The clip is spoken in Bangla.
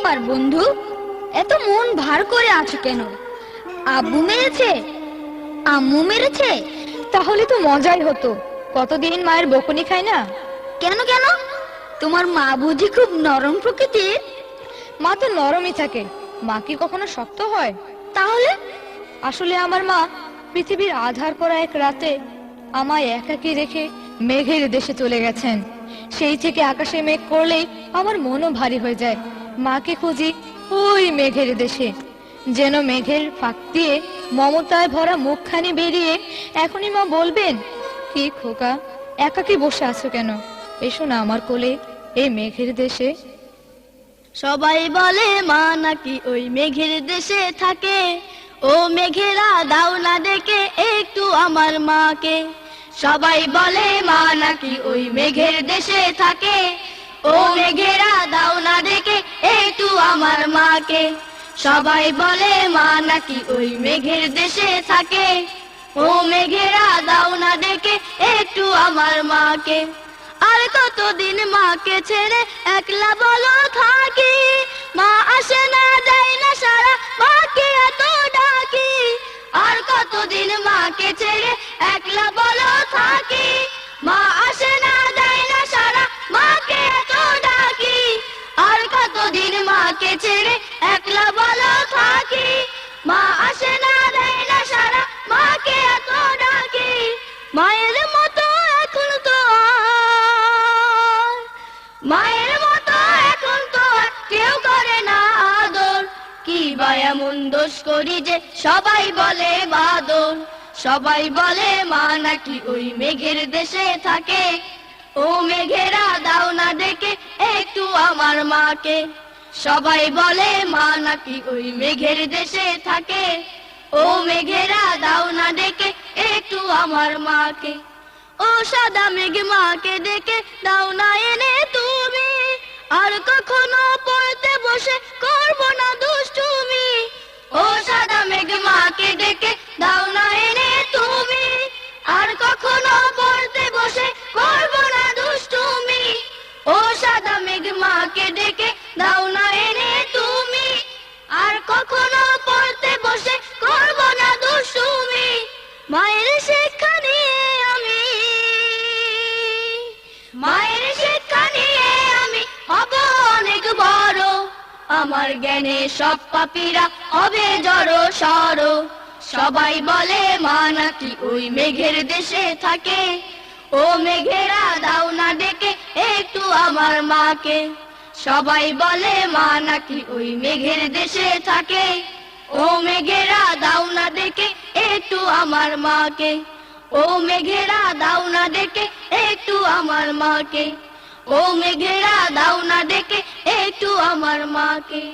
ব্যাপার, বন্ধু? এত মন ভার করে আছো কেন? আব্বু মেরেছে? আম্মু মেরেছে? তাহলে তো মজাই হতো। কতদিন মায়ের বকুনি খাই না? কেন কেন? তোমার মা বুঝি খুব নরম প্রকৃতির। মা তো নরমই থাকে। মা কি কখনো শক্ত হয়? তাহলে? আসলে আমার মা পৃথিবীর আধার পর এক রাতে আমায় একাকি রেখে মেঘের দেশে চলে গেছেন। সেই থেকে আকাশে মেঘ করলেই আমার মনও ভারী হয়ে যায়। মাকে খুঁজি ওই মেঘের দেশে। যেন মেঘের ফাঁক দিয়ে মমতায় ভরা মুখখানি বেরিয়ে এখনই মা বলবেন, কি খোকা একাকি বসে আছো কেন? এসো না আমার কোলে, এই মেঘের দেশে। সবাই বলে, মা নাকি ওই মেঘের দেশে থাকে। ও মেঘেরা দাও না দেখে একটু আমার মাকে। সবাই বলে, মা নাকি ওই মেঘের দেশে থাকে। ও মেঘেরা আমার মাকে। সবাই বলে, মা নাকি ওই মেঘের দেশে থাকে? ও মেঘেরা, দাও না দেখে একটু আমার মাকে। আর কতদিন মাকে ছেড়ে একলা বলো থাকি? মা আসে না, দেয় না সারা, মাকে এত ডাকি। আর কতদিন মাকে ছেড়ে একলা বলো থাকি? মা আসে এমন দোষ করি যে সবাই বলে বাদর। সবাই বলে, মা নাকি ওই মেঘের দেশে থাকে? ও মেঘেরা, দাও না দেখে একটু আমার মাকে। সবাই বলে, মা নাকি ওই মেঘের দেশে থাকে? ও মেঘেরা, দাও না দেখে একটু আমার মাকে। ও সাদা মেঘ মাকে দেখে দাও না দাও না এনে তুমি। আর কখনো পড়তে বসে করব না দুষ্টুমি। ও সাদা মেঘ মাকে ডেকে দাও না এনে তুমি। আর কখনো পড়তে বসে করব না দুষ্টুমি। মায়ের শিক্ষা নিয়ে আমি। মায়ের শিক্ষা নিয়ে আমি হব অনেক বড়। আমার জ্ঞানে সব পাপীরা হবে জড় সর সবাই বলে, মা নাকি ওই মেঘের দেশে থাকে? ও মেঘেরা, দাও না ডেকে একটু আমার মাকে। সবাই বলে, মা নাকি ওই মেঘের দেশে থাকে? ও মেঘেরা, দাও না দেখে একটু আমার মাকে। ও মেঘেরা, দাও না দেখে একটু আমার মাকে। ও মেঘেরা, দাও না দেখে একটু আমার মাকে।